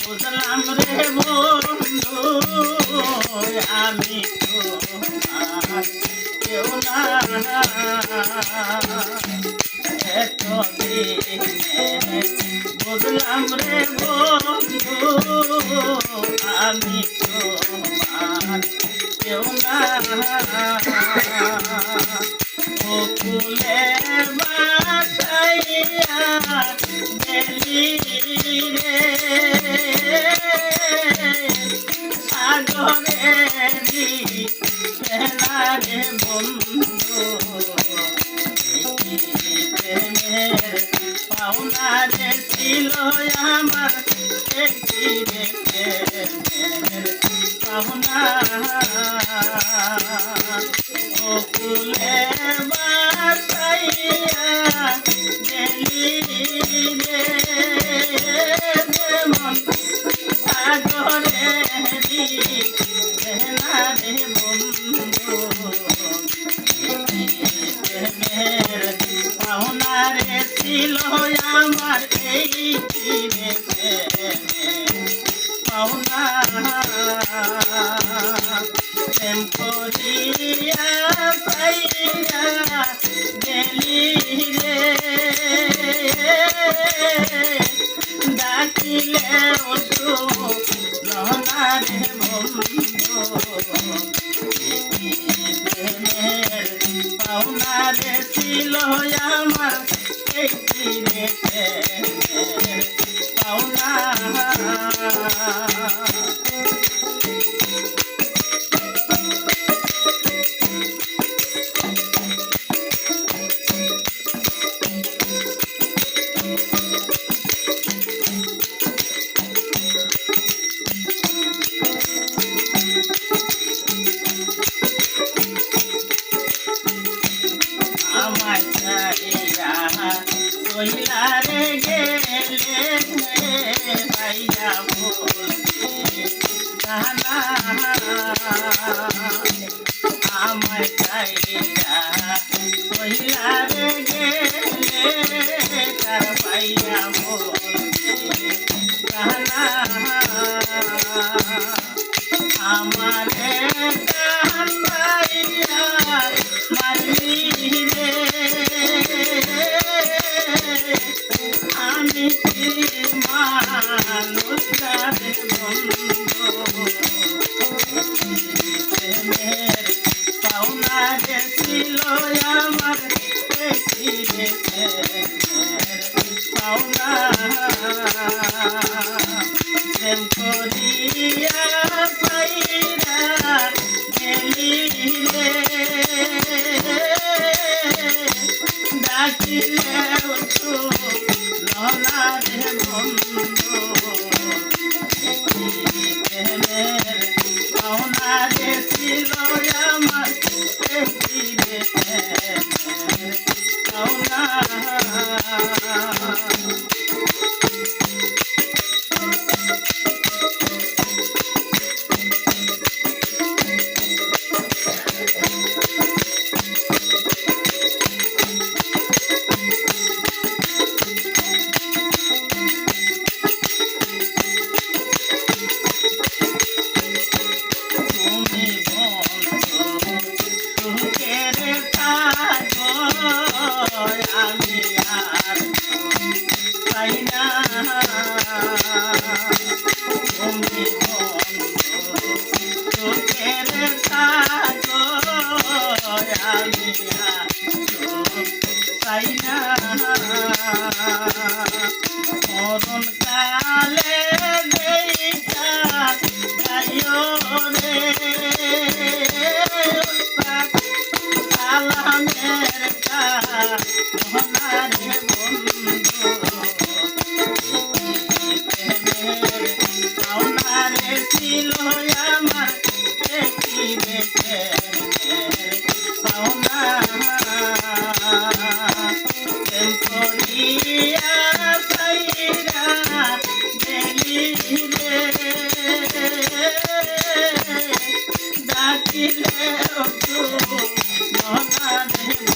বুঝলাম রে বন্ধু আমি তোমার কেউ না বুঝলাম রে বন্ধু আমি তোমার কেউ না ফুলে বাসাইয়া প্রেমের পাওনারে ছিল আমার রে পাওনা ছিল আমার এই পাওনা প্রেম করিয়া পাইয়া ডাকিলে ওঠো লহনারে বন্ধু। পাওনারে ছিল আমার 入れて কইলারে গেলে ভাইয়া বলবে জানা ছিল আমার পাওনা প্রেম করিয়া পাইরা গেলি রে ডাকিলে বন্ধু। পাওনা ছিল আমার মরণ কালে দেখা গাইও রে। সালামের কা মোহনারে বন্ধু আমার একটি